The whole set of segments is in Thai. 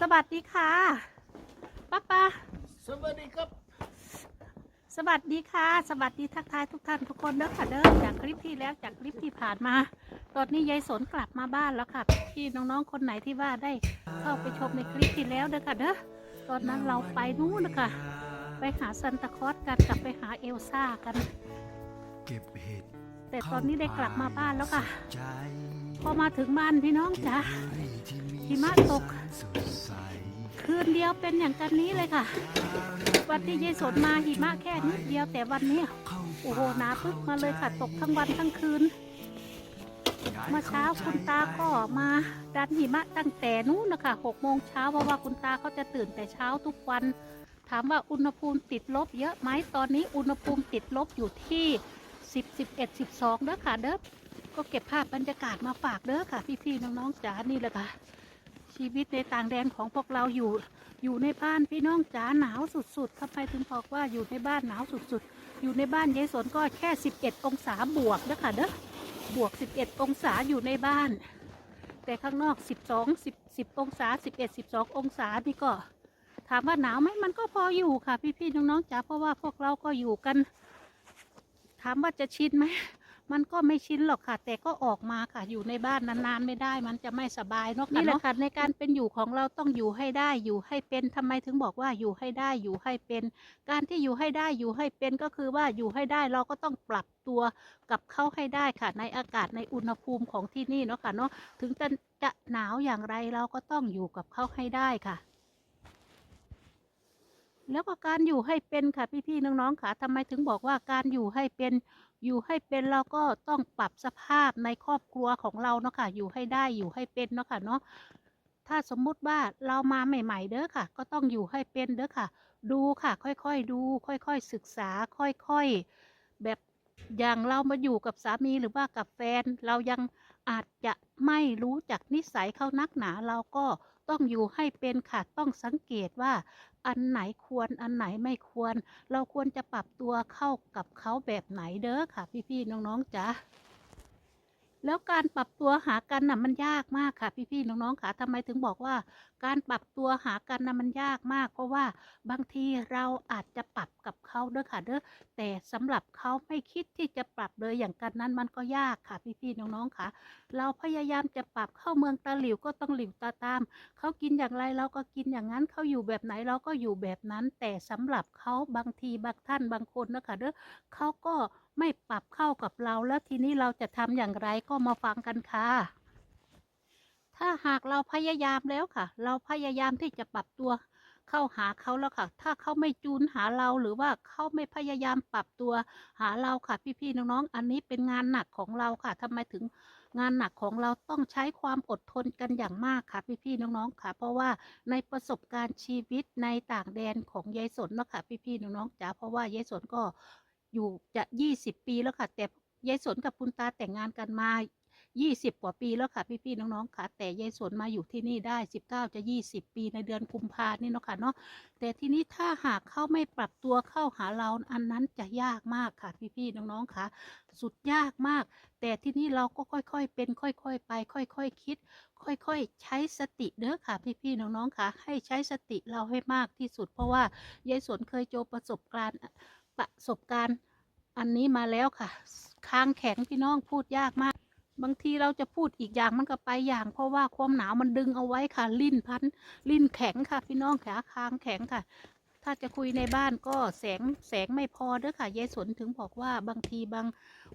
สวัสดีค่ะป้าป้าสวัสดีครับ สวัสดีค่ะ สวัสดีทักทายทุกท่านทุกคนเด้อค่ะเด้อจากคลิปที่แล้วจากคลิปที่ผ่านมา ตอนนี้ยายสนกลับมาบ้านแล้วค่ะพี่น้องๆคนไหนที่ว่าได้เข้าไปชมในคลิปที่แล้วเด้อค่ะเด้อตอนนั้นเราไปนู้นนะคะไปหาซันตาคลอสกันกลับไปหาเอลซ่ากัน เก็บเห็ดแต่ตอนนี้ได้กลับมาบ้านแล้วค่ะใจพอมาถึงบ้านพี่น้องจ๋า หิมะตก คืนเดียวเป็นอย่างกันนี้เลยค่ะ วันที่ยายสนมาหิมะแค่นิดเดียวแต่วันนี้โอ้โหหนาพึกมาเลยค่ะตกทั้งวันทั้งคืนเมื่อเช้าคุณตาก็มาดันหิมะตั้งแต่นู้นนะคะหกโมงเช้าเพราะว่าคุณตาเขาจะตื่นแต่เช้าทุกวัน ถามว่าอุณหภูมิติดลบเยอะไหมตอนนี้อุณหภูมิติดลบอยู่ที่10 11 12เด้อค่ะเด้อก็เก็บภาพบรรยากาศมาฝากเด้อค่ะพี่ๆน้องๆจ๋านี่แหละค่ะ ชีวิตในต่างแดนของพวกเราอยู่ อยู่ในบ้านพี่น้องจ๋าหนาวสุดๆทำไมถึงบอกว่าอยู่ในบ้านหนาวสุดๆ อยู่ในบ้านยายสนก็แค่ 11 องศาบวกเด้อค่ะเด้อบวก 11 องศาอยู่ในบ้าน แต่ข้างนอก 12 10 10องศา 11 12 องศานี่ก็ถามว่าหนาวไหมมันก็พออยู่ค่ะ พี่ๆน้องๆจ๋าเพราะว่าพวกเราก็อยู่กัน ถามว่าจะชินไหม มันก็ไม่ชินหรอกค่ะ แต่ก็ออกมาค่ะ อยู่ในบ้านนานๆไม่ได้ มันจะไม่สบายเนาะนี่แหละค่ะในการเป็นอยู่ของเราต้องอยู่ให้ได้ อยู่ให้เป็นทำไมถึงบอกว่าอยู่ให้ได้อยู่ให้เป็น การที่อยู่ให้ได้อยู่ให้เป็นก็คือว่าอยู่ให้ได้เราก็ต้องปรับตัวกับเขาให้ได้ค่ะ ในอากาศในอุณหภูมิของที่นี่เนาะค่ะเนาะถึงจะจะหนาวอย่างไรเราก็ต้องอยู่กับเขาให้ได้ค่ะ แล้วก็การอยู่ให้เป็นค่ะพี่ๆน้องๆค่ะทำไมถึงบอกว่าการอยู่ให้เป็น อยู่ให้เป็นเราก็ต้องปรับสภาพในครอบครัวของเราเนาะค่ะอยู่ให้ได้อยู่ให้เป็นเนาะค่ะเนาะถ้าสมมุติว่าเรามาใหม่ ๆ เด้อค่ะ ก็ต้องอยู่ให้เป็นเด้อค่ะ ดูค่ะ ค่อยๆดู ค่อยๆศึกษา ค่อยๆแบบอย่างเรามาอยู่กับสามีหรือว่ากับแฟน เรายังอาจจะไม่รู้จักนิสัยเขานักหนาเราก็ต้องอยู่ให้เป็นค่ะ ต้องสังเกตว่า อันไหนควรอันไหนไม่ควร เราควรจะปรับตัวเข้ากับเขาแบบไหนเด้อค่ะ พี่ๆน้องๆจ๋าแล้วการปรับตัวหากันน่ะมันยากมากค่ะ พี่ๆน้องๆค่ะทำไมถึงบอกว่าการปรับตัวหากันนะมันยากมาก เพราะว่าบางทีเราอาจจะปรับกับเขาเด้อค่ะเด้อแต่สำหรับเขาไม่คิดที่จะปรับเลยอย่างกันนั้นมันก็ยากค่ะพี่ๆน้องๆค่ะ เราพยายามจะปรับเข้าเมืองตาหลิวก็ต้องหลิวตาตามเขากินอย่างไรเราก็กินอย่างนั้นเขาอยู่แบบไหนเราก็อยู่แบบนั้น แต่สำหรับเขาบางทีบางท่านบางคนนะคะเด้อเขาก็ไม่ปรับเข้ากับเราแล้วทีนี้เราจะทำอย่างไรก็มาฟังกันค่ะ ถ้าหากเราพยายามแล้วค่ะ เราพยายามที่จะปรับตัวเข้าหาเขาแล้วค่ะ ถ้าเขาไม่จูนหาเราหรือว่าเขาไม่พยายามปรับตัวหาเราค่ะ พี่ๆน้องๆ อันนี้เป็นงานหนักของเราค่ะทำไมถึงงานหนักของเราต้องใช้ความอดทนกันอย่างมากค่ะ พี่ๆน้องๆค่ะ เพราะว่าในประสบการณ์ชีวิตในต่างแดนของยายสนนะค่ะพี่ๆน้องๆจ๋าเพราะว่ายายสนก็อยู่จะยี่สิบปีแล้วค่ะ แต่ยายสนกับคุณตาแต่งงานกันมา 20กว่าปีแล้วค่ะพี่ๆน้องๆค่ะ แต่ยายสนมาอยู่ที่นี่ได้19จะ20ปีในเดือนกุมภานี่เนาะค่ะเนาะแต่ทีนี้ถ้าหากเขาไม่ปรับตัวเข้าหาเราอันนั้นจะยากมากค่ะพี่ๆน้องๆค่ะ สุดยากมาก แต่ที่นี่เราก็ค่อยๆ เป็นค่อยๆ ไป ค่อยๆคิด ค่อยๆ ใช้สติเด้อค่ะพี่ๆน้องๆค่ะ ให้ใช้สติเราให้มากที่สุด เพราะว่ายายสวนเคยเจอประสบการณ์ประสบการณ์อันนี้มาแล้วค่ะ ค้างแข็งพี่น้องพูดยากมาก บางทีเราจะพูดอีกอย่างมันก็ไปอย่าง เพราะว่าความหนาวมันดึงเอาไว้ค่ะ ลิ้นพันลิ้นแข็งค่ะ พี่น้องค่ะค้างแข็งค่ะ ถ้าจะคุยในบ้านก็แสงแสงไม่พอเด้อค่ะยายสนถึงบอกว่าบางทีบาง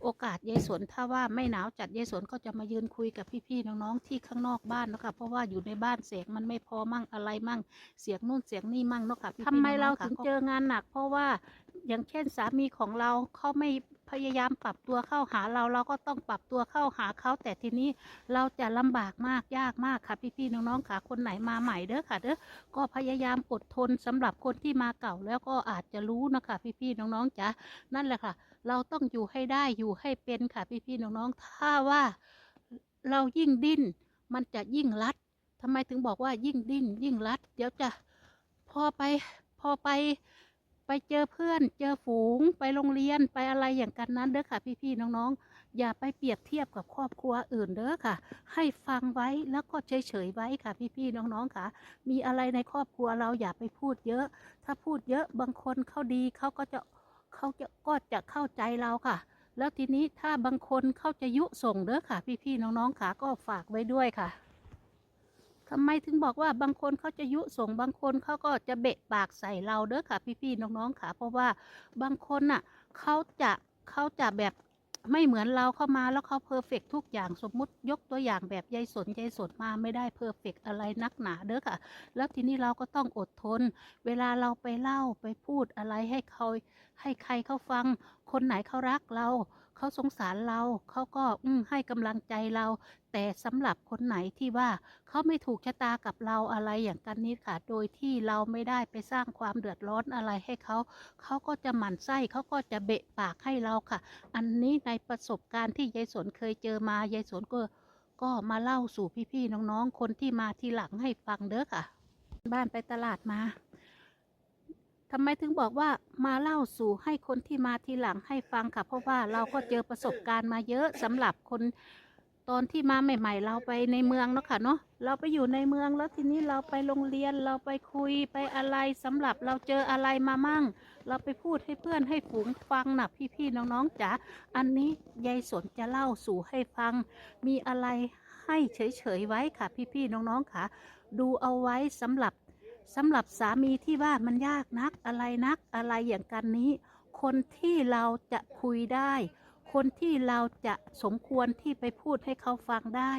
โอกาสยายสนถ้าว่าไม่หนาวจัดยายสนก็จะมายืนคุยกับพี่ๆน้องๆที่ข้างนอกบ้านเนาะคะเพราะว่าอยู่ในบ้านแสงมันไม่พอมั่งอะไรมั่ง เสียงนู่นเสียงนี่มั่งเนาะค่ะทำไมเราถึงเจองานหนัก เพราะว่าอย่างเช่นสามีของเราเขาไม่ พยายามปรับตัวเข้าหาเราเราก็ต้องปรับตัวเข้าหาเขาแต่ทีนี้เราจะลำบากมากยากมากค่ะพี่ๆน้องๆค่ะคนไหนมาใหม่เด้อค่ะเด้อก็พยายามอดทนสำหรับคนที่มาเก่าแล้วก็อาจจะรู้นะคะพี่ๆน้องๆจ๋านั่นแหละค่ะ เราต้องอยู่ให้ได้อยู่ให้เป็นค่ะพี่ๆน้องๆถ้าว่าเรายิ่งดิ้น มันจะยิ่งรัดทำไมถึงบอกว่ายิ่งดิ้น ยิ่งรัด เดี๋ยวจะพอไปพอไป ไปเจอเพื่อน เจอฝูง ไปโรงเรียนไปอะไรอย่างกันนั้นเด้อค่ะ พี่ๆน้องๆ อย่าไปเปรียบเทียบกับครอบครัวอื่นเด้อค่ะ ให้ฟังไว้แล้วก็เฉยๆไว้ค่ะ พี่ๆน้องๆค่ะ มีอะไรในครอบครัวเราอย่าไปพูดเยอะ ถ้าพูดเยอะบางคนเขาดีเขาก็จะเขาจะก็จะเข้าใจเราค่ะแล้วทีนี้ถ้าบางคนเขาจะยุส่งเด้อค่ะ พี่ๆน้องๆค่ะก็ฝากไว้ด้วยค่ะ ทำไมถึงบอกว่าบางคนเขาจะยุส่งบางคนเขาก็จะเบะปากใส่เราเด้อค่ะ พี่ๆน้องๆค่ะ เพราะว่าบางคนน่ะเขาจะเขาจะแบบไม่เหมือนเราเข้ามาแล้วเขาเพอร์เฟกทุกอย่างสมมุติยกตัวอย่างแบบยายสนยายสนมาไม่ได้เพอร์เฟกอะไรนักหนาเด้อค่ะ แล้วทีนี้เราก็ต้องอดทน เวลาเราไปเล่าไปพูดอะไรให้เขาให้ใครเขาฟัง คนไหนเขารักเราเขาสงสารเราเขาก็อืให้กำลังใจเรา แต่สำหรับคนไหนที่ว่าเขาไม่ถูกชะตากับเราอะไรอย่างกันนี้ค่ะ โดยที่เราไม่ได้ไปสร้างความเดือดร้อนอะไรให้เขาเขาก็จะหมั่นไส้เขาก็จะเบะปากให้เราค่ะ อันนี้ในประสบการณ์ที่ยายสนเคยเจอมายายสนก็ก็มาเล่าสู่พี่ๆน้องๆ คนที่มาทีหลังให้ฟังเด้อค่ะ บ้านไปตลาดมา ทำไมถึงบอกว่ามาเล่าสู่ให้คนที่มาทีหลังให้ฟังค่ะเพราะว่าเราก็เจอประสบการณ์มาเยอะสำหรับคนตอนที่มาใหม่ ๆ เราไปในเมืองเนาะค่ะเนาะเราไปอยู่ในเมืองแล้วทีนี้เราไปโรงเรียนเราไปคุยไปอะไรสำหรับเราเจออะไรมามั่ง เราไปพูดให้เพื่อนให้ฝูงฟังนะพี่ๆน้องๆจ๋าอันนี้ยายสนจะเล่าสู่ให้ฟัง มีอะไรให้เฉยๆไว้ค่ะพี่ๆน้องๆค่ะ ดูเอาไว้สำหรับ สำหรับสามีที่ว่ามันยากนักอะไรนักอะไรอย่างกันนี้ คนที่เราจะคุยได้ คนที่เราจะสมควรที่ไปพูดให้เขาฟังได้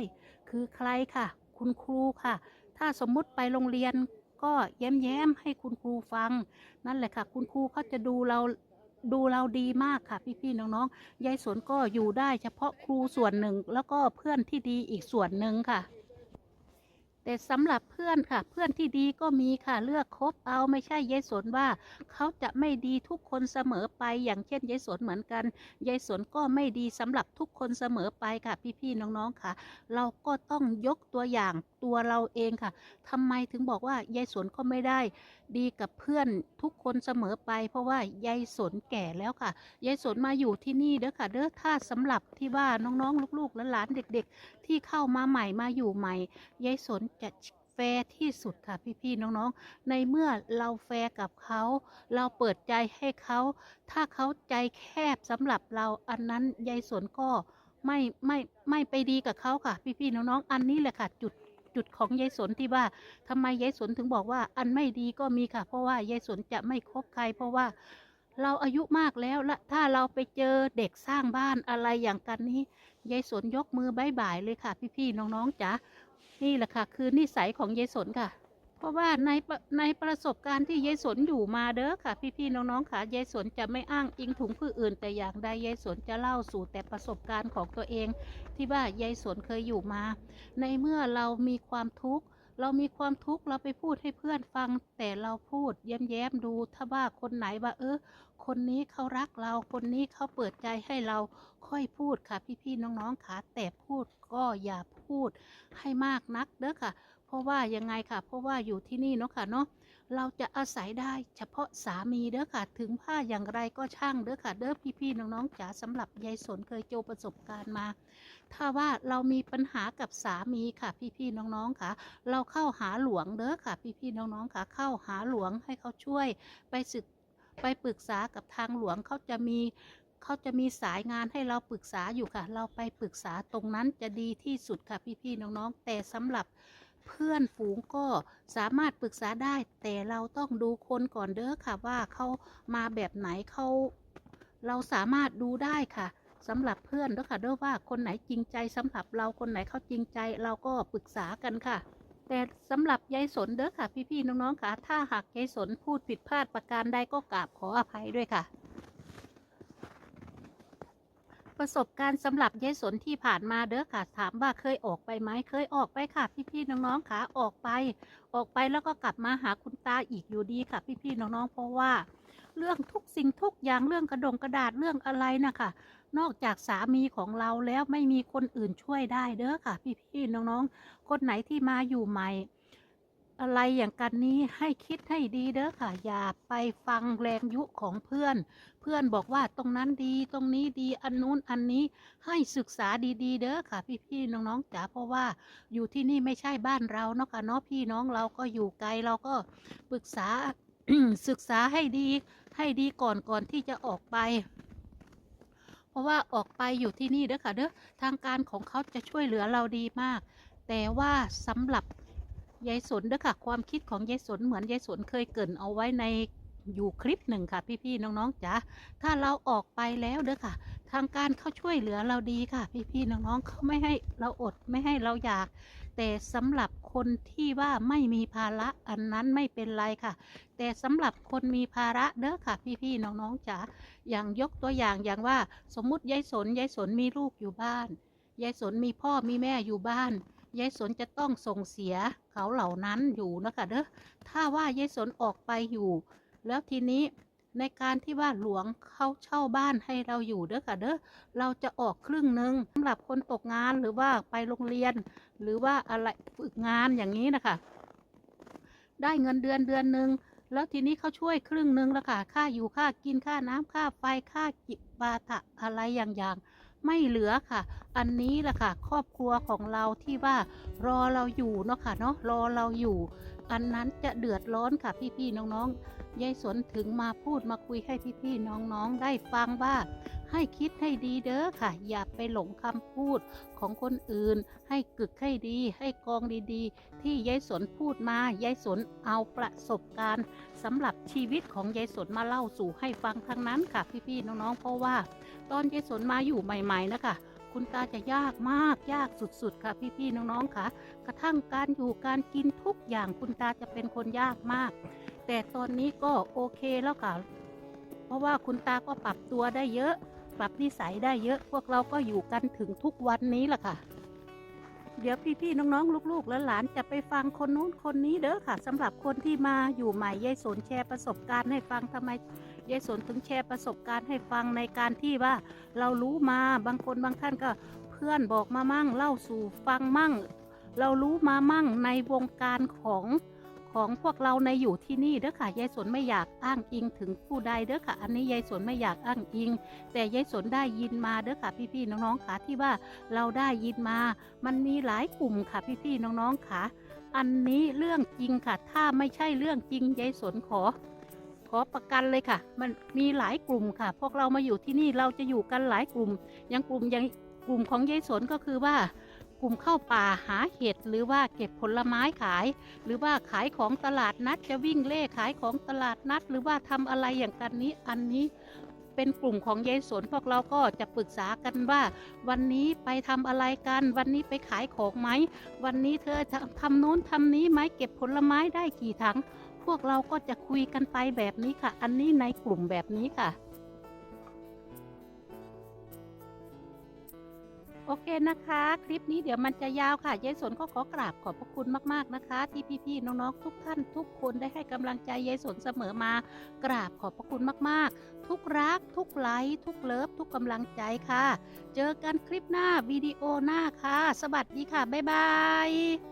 คือใครค่ะ คุณครูค่ะ ถ้าสมมุติไปโรงเรียนก็แย้มๆให้คุณครูฟัง นั่นแหละค่ะ คุณครูเขาจะดูเราดูเราดีมากค่ะ พี่ๆน้องๆยายสวนก็อยู่ได้เฉพาะครูส่วนหนึ่ง แล้วก็เพื่อนที่ดีอีกส่วนหนึ่งค่ะ แต่สำหรับเพื่อนค่ะ เพื่อนที่ดีก็มีค่ะเลือกคบเอาไม่ใช่ยายสนว่า เขาจะไม่ดีทุกคนเสมอไป อย่างเช่นยายสนเหมือนกันยายสนก็ไม่ดีสำหรับทุกคนเสมอไปค่ะ พี่ๆน้องๆค่ะ เราก็ต้องยกตัวอย่างตัวเราเองค่ะทำไมถึงบอกว่ายายสนก็ไม่ได้ ดีกับเพื่อนทุกคนเสมอไป เพราะว่ายายสนแก่แล้วค่ะยายสนมาอยู่ที่นี่เด้อค่ะเด้อถ้าสำหรับที่ว่าน้องๆ ลูกๆและหลานเด็ก ๆ ที่เข้ามาใหม่มาอยู่ใหม่ยายสนจะแฟร์ที่สุดค่ะพี่ๆน้องๆ ในเมื่อเราแฟร์กับเขา เราเปิดใจให้เขา ถ้าเขาใจแคบสำหรับเราอันนั้นยายสนก็ไม่ไม่ไม่ไปดีกับเขาค่ะ พี่ๆน้องๆ อันนี้แหละค่ะจุด จุดของยายสนที่ว่าทำไมยายสนถึงบอกว่าอันไม่ดีก็มีค่ะ เพราะว่ายายสนจะไม่คบใคร เพราะว่าเราอายุมากแล้วและถ้าเราไปเจอเด็กสร้างบ้านอะไรอย่างกันนี้ยายสนยกมือบายบายเลยค่ะ พี่ๆน้องๆจ๋านี่แหละค่ะ คือนิสัยของยายสนค่ะ เพราะว่าในในประสบการณ์ที่ยายสนอยู่มาเด้อค่ะ พี่ๆน้องๆค่ะยายสนจะไม่อ้างอิงถุงผู้อื่น แต่อย่างใดยายสนจะเล่าสู่แต่ประสบการณ์ของตัวเอง ที่ว่ายายสนเคยอยู่มา ในเมื่อเรามีความทุกข์เรามีความทุกข์เราไปพูดให้เพื่อนฟัง แต่เราพูดแย้มๆดูถ้าว่าคนไหนว่าเออคนนี้เขารักเราคนนี้เขาเปิดใจให้เราค่อยพูดค่ะ พี่ๆน้องๆค่ะแต่พูดก็อย่าพูดให้มากนักเด้อค่ะ ราะว่ายังไงค่ะ เพราะว่าอยู่ที่นี่เนาะค่ะเนาะเราจะอาศัยได้เฉพาะสามีเด้อค่ะ ถึงผ้าอย่างไรก็ช่างเด้อค่ะเด้อพี่ๆน้องๆจ๋าสำหรับยายสนเคยเจอประสบการณ์มา ถ้าว่าเรามีปัญหากับสามีค่ะ พี่ๆน้องๆค่ะ เราเข้าหาหลวงเด้อค่ะ พี่ๆน้องๆค่ะ เข้าหาหลวงให้เขาช่วยไปศึกไปปรึกษากับทางหลวงเขาจะมีเขาจะมีสายงานให้เราปรึกษาอยู่ค่ะ เราไปปรึกษาตรงนั้นจะดีที่สุดค่ะพี่ๆน้องๆ แต่สำหรับ เพื่อนฝูงก็สามารถปรึกษาได้ แต่เราต้องดูคนก่อนเด้อค่ะว่าเขามาแบบไหนเขาเราสามารถดูได้ค่ะสำหรับเพื่อนเด้อค่ะเด้อว่าคนไหนจริงใจสำหรับเราคนไหนเขาจริงใจ เราก็ปรึกษากันค่ะ แต่สำหรับยายสนเด้อค่ะ พี่ๆน้องๆค่ะ ถ้าหากยายสนพูดผิดพลาดประการใดก็กราบขออภัยด้วยค่ะ ประสบการณ์สำหรับยายสนที่ผ่านมาเด้อค่ะ ถามว่าเคยออกไปไหมเคยออกไปค่ะ พี่ๆน้องๆค่ะออกไป ออกไปแล้วก็กลับมาหาคุณตาอีกอยู่ดีค่ะ พี่ๆน้องๆเพราะว่า เรื่องทุกสิ่งทุกอย่างเรื่องกระดงกระดาษเรื่องอะไรนะคะนอกจากสามีของเราแล้วไม่มีคนอื่นช่วยได้เด้อค่ะ พี่ๆน้องๆ คนไหนที่มาอยู่ใหม่ อะไรอย่างกันนี้ให้คิดให้ดีเด้อค่ะ อย่าไปฟังแรงยุของเพื่อน เพื่อนบอกว่าตรงนั้นดีตรงนี้ดีอันนู้นอันนี้ให้ศึกษาดี ๆ เด้อค่ะ พี่ๆน้องๆจ๋าเพราะว่าอยู่ที่นี่ไม่ใช่บ้านเราเนาะค่ะเนาะพี่น้องเราก็อยู่ไกลเราก็ปรึกษาศึกษาให้ดีให้ดีก่อนก่อนที่จะออกไปเพราะว่าออกไปอยู่ที่นี่เด้อค่ะเด้อทางการของเขาจะช่วยเหลือเราดีมาก แต่ว่าสำหรับ ยายสนเด้อค่ะ ความคิดของยายสนเหมือนยายสนเคยเกินเอาไว้ในอยู่คลิปหนึ่งค่ะ พี่ๆน้องๆจ๋าถ้าเราออกไปแล้วเด้อค่ะ ทางการเขาช่วยเหลือเราดีค่ะ พี่ๆน้องๆเขาไม่ให้เราอดไม่ให้เราอยาก แต่สำหรับคนที่ว่าไม่มีภาระอันนั้นไม่เป็นไรค่ะ แต่สำหรับคนมีภาระเด้อค่ะ พี่ๆน้องๆจ๋าอย่างยกตัวอย่างอย่างว่า สมมุติยายสนยายสนมีลูกอยู่บ้านยายสนมีพ่อมีแม่อยู่บ้าน ยายสนจะต้องส่งเสียเขาเหล่านั้นอยู่นะคะเด้อถ้าว่ายายสนออกไปอยู่ แล้วทีนี้ในการที่ว่าหลวงเขาเช่าบ้านให้เราอยู่เด้อค่ะเด้อเราจะออกครึ่งหนึ่งสำหรับคนตกงานหรือว่าไปโรงเรียน หรือว่าอะไรฝึกงานอย่างนี้นะคะ ได้เงินเดือนเดือนหนึ่งแล้วทีนี้เขาช่วยครึ่งหนึ่งแล้วค่ะ ค่าอยู่ค่ากินค่าน้ำค่าไฟค่ากิบาถะอะไรอย่างๆ ไม่เหลือค่ะ อันนี้แหละค่ะ ครอบครัวของเราที่ว่ารอเราอยู่เนาะค่ะเนาะรอเราอยู่ อันนั้นจะเดือดร้อนค่ะพี่ๆน้องๆยายสนถึงมาพูดมาคุยให้พี่ๆน้องๆได้ฟังว่า ให้คิดให้ดีเด้อค่ะ อย่าไปหลงคำพูดของคนอื่น ให้กึกให้ดี ให้กองดีๆ ที่ยายสนพูดมายายสนเอาประสบการณ์สำหรับชีวิตของยายสนมาเล่าสู่ให้ฟังทั้งนั้นค่ะพี่ๆน้องๆ เพราะว่า ตอนยายสนมาอยู่ใหม่ ๆ นะคะ คุณตาจะยากมากยากสุดๆ ค่ะ พี่ๆน้องๆค่ะ กระทั่งการอยู่การกินทุกอย่างคุณตาจะเป็นคนยากมาก แต่ตอนนี้ก็โอเคแล้วค่ะ เพราะว่าคุณตาก็ปรับตัวได้เยอะ ปรับนิสัยได้เยอะ พวกเราก็อยู่กันถึงทุกวันนี้ล่ะค่ะเดี๋ยวพี่ๆน้องๆ ลูกๆ และหลานจะไปฟังคนนู้นคนนี้เด้อค่ะสำหรับคนที่มาอยู่ใหม่ยายสนแชร์ประสบการณ์ให้ฟังทำไม ยายสนถึงแชร์ประสบการณ์ให้ฟังในการที่ว่าเรารู้มาบางคนบางท่านก็เพื่อนบอกมามั่งเล่าสู่ฟังมั่ง เรารู้มามั่งในวงการของของพวกเราในอยู่ที่นี่เด้อค่ะยายสนไม่อยากอ้างอิงถึงผู้ใดเด้อค่ะ อันนี้ยายสนไม่อยากอ้างอิง แต่ยายสนได้ยินมาเด้อค่ะพี่ๆน้องๆค่ะที่ว่าเราได้ยินมา มันมีหลายกลุ่มค่ะพี่ๆน้องๆค่ะ อันนี้เรื่องจริงค่ะ ถ้าไม่ใช่เรื่องจริงยายสนขอ อประกันเลยค่ะ มันมีหลายกลุ่มค่ะ พวกเรามาอยู่ที่นี่เราจะอยู่กันหลายกลุ่มอย่างกลุ่มอย่างกลุ่มของยายสนก็คือว่า กลุ่มเข้าป่าหาเห็ดหรือว่าเก็บผลไม้ขาย หรือว่าขายของตลาดนัดจะวิ่งเล่ขายของตลาดนัด หรือว่าทำอะไรอย่างกันนี้อันนี้เป็นกลุ่มของยายสนพวกเราก็จะปรึกษากันว่า วันนี้ไปทำอะไรกัน วันนี้ไปขายของไหม วันนี้เธอจะทำโน้นทำนี้ไหมเก็บผลไม้ได้กี่ถัง พวกเราก็จะคุยกันไปแบบนี้ค่ะ อันนี้ในกลุ่มแบบนี้ค่ะ โอเคนะคะ คลิปนี้เดี๋ยวมันจะยาวค่ะยายสนก็ขอกราบขอบพระคุณมากๆนะคะ ที่พี่ๆน้องๆทุกท่านทุกคนได้ให้กำลังใจยายสนเสมอมา กราบขอบพระคุณมากๆ ทุกรัก ทุกไลค์ทุกเลิฟทุกกำลังใจค่ะ เจอกันคลิปหน้าวิดีโอหน้าค่ะ สวัสดีค่ะบ๊ายบาย